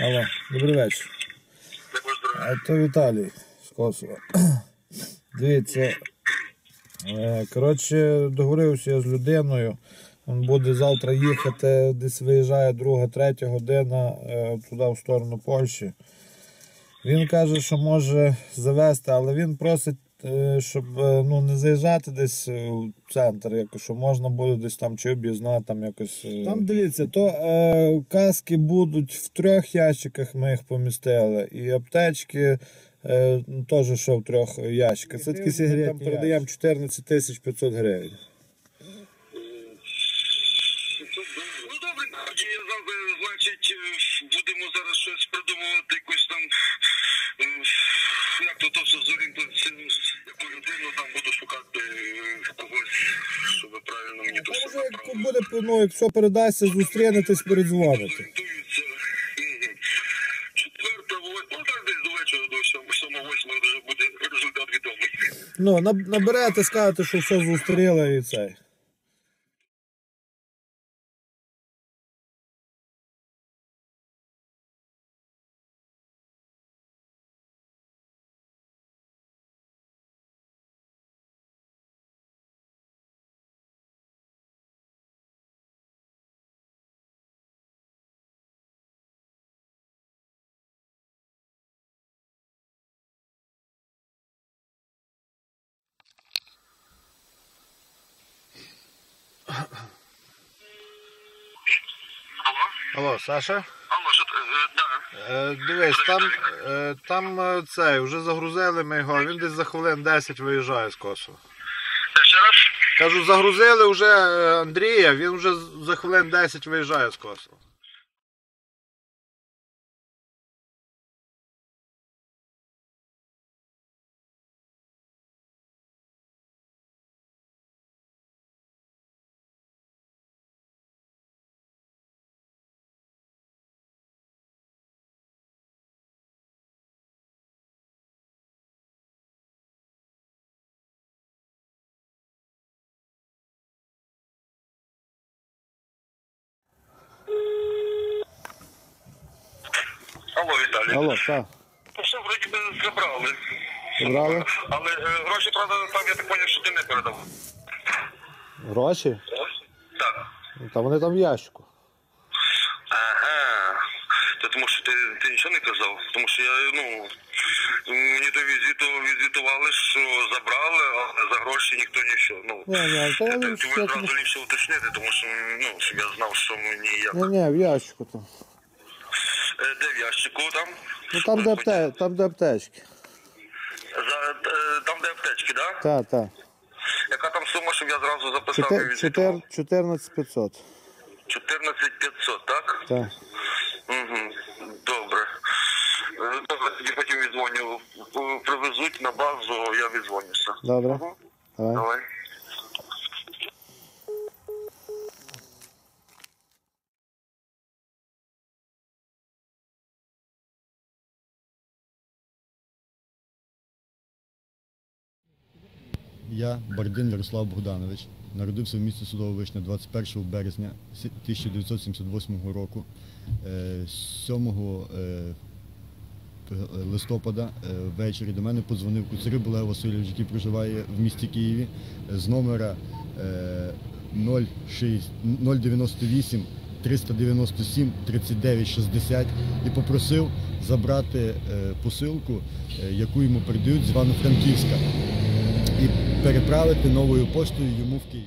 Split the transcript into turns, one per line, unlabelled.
Алло, добрий вечір. А то Віталій з Косова. Дивіться. е, Коротше, договорився я з людиною. Він буде завтра їхати, десь виїжджає друга, третя година е, туди в сторону Польщі. Він каже, що може завести, але він просить, щоб е, ну, не заїжджати десь е, в центр, якось, що можна буде десь там чи об'їзна, там якось. е, Там дивіться, то е, каски будуть в трьох ящиках, ми їх помістили, і аптечки. Е, ну, теж що в трьох ящиках. Це такі сигарети. Там передаємо 14 тисяч 500 гривень.
Ну добре, тоді я завжди, значить, е, будемо зараз щось придумувати, якусь там, е, як то то все зорієнтуватися, яку людину там буду шукати е, когось, щоб правильно мені то все
Може, як буде ну, як все передасться, зустрінетесь, передзвоните.
Четверта, ну так десь до вечора, до сьомого, восьмого вже буде результат відомий.
Ну, наб- наберете, скажете, що все зустріли і цей.
Алло?
Саша?
Алло, що? Е, да.
Е, дивись, там, е, там е, цей, вже загрузили ми його, він десь за хвилин 10 виїжджає з.
Е, Ще раз?
Кажу, загрузили вже е, Андрія, він вже за хвилин 10 виїжджає з Косова.
Віталій.
Алло, так.
Ну, Все, вроді би, забрали.
Забрали?
Але е, гроші, правда, там, я так поняв, що ти не передав.
Гроші?
Так.
Та вони там в ящику.
Ага. Та тому що ти, ти нічого не казав? Тому що я, ну, мені то візиту, візитували, що забрали, а за гроші ніхто нічого. Ну,
Ні, ні, то
Це
вони
ви
все-
одразу ліпше уточнити, тому що, ну, щоб я знав, що мені як.
Ні, ні, в ящику там.
Е, Де в ящику там?
Ну там де, апте... там, де аптечки.
За, е, там, де аптечки, да?
Так, так.
Яка там сума, щоб я зразу записав і
Чотир...
візитував?
Чотир... 14 500.
14 500, так?
Так.
Угу. Добре. Е, Добре, тоді потім віддзвоню. П- Привезуть на базу, я віддзвонюся.
Добре.
Мгм.
Давай.
Давай.
Я, Бардин Ярослав Богданович, народився в місті Судово Вишня 21 березня 1978 року. Е, 7 е, листопада е, ввечері до мене подзвонив Куцариб Олег Васильович, який проживає в місті Києві, е, з номера е, 06 098 397 39 60 і попросив забрати е, посилку, е, яку йому передають з Івано-Франківська і переправити новою поштою йому в Київ.